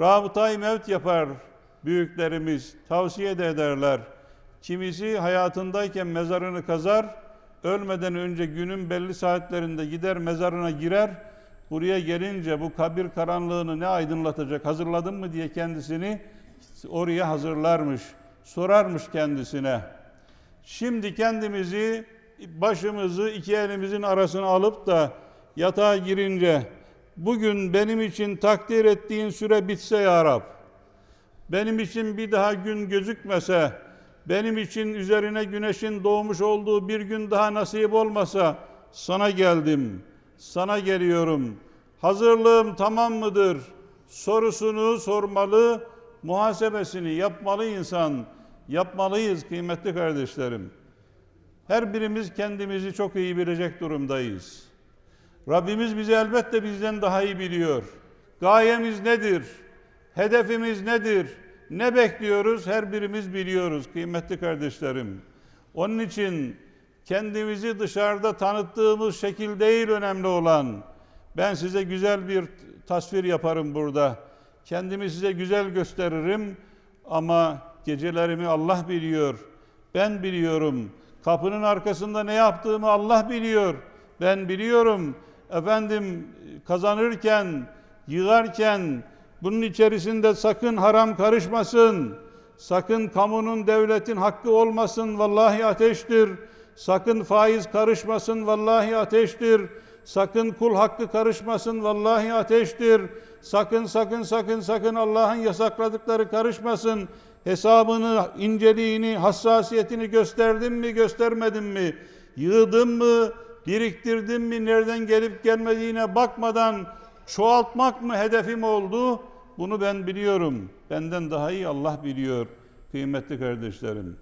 Rabıtayı mevt yapar büyüklerimiz, tavsiye de ederler. Kimisi hayatındayken mezarını kazar, ölmeden önce günün belli saatlerinde gider mezarına girer. Buraya gelince bu kabir karanlığını ne aydınlatacak, hazırladın mı diye kendisini oraya hazırlarmış, sorarmış kendisine. Şimdi kendimizi, başımızı iki elimizin arasına alıp da yatağa girince, bugün benim için takdir ettiğin süre bitse ya Rab, benim için bir daha gün gözükmese, benim için üzerine güneşin doğmuş olduğu bir gün daha nasip olmasa, sana geldim, sana geliyorum. Hazırlığım tamam mıdır? Sorusunu sormalı, muhasebesini yapmalı insan. Yapmalıyız kıymetli kardeşlerim. Her birimiz kendimizi çok iyi bilecek durumdayız. Rabbimiz bizi elbette bizden daha iyi biliyor. Gayemiz nedir? Hedefimiz nedir? Ne bekliyoruz? Her birimiz biliyoruz kıymetli kardeşlerim. Onun için kendimizi dışarıda tanıttığımız şekil değil önemli olan. Ben size güzel bir tasvir yaparım burada. Kendimi size güzel gösteririm ama gecelerimi Allah biliyor. Ben biliyorum. Kapının arkasında ne yaptığımı Allah biliyor. Ben biliyorum. Efendim kazanırken, yığarken bunun içerisinde sakın haram karışmasın. Sakın kamunun, devletin hakkı olmasın. Vallahi ateştir. Sakın faiz karışmasın. Vallahi ateştir. Sakın kul hakkı karışmasın. Vallahi ateştir. Sakın sakın sakın sakın Allah'ın yasakladıkları karışmasın. Hesabını, inceliğini, hassasiyetini gösterdin mi, göstermedin mi? Yığdın mı, biriktirdin mi, nereden gelip gelmediğine bakmadan çoğaltmak mı hedefim oldu? Bunu ben biliyorum. Benden daha iyi Allah biliyor kıymetli kardeşlerim.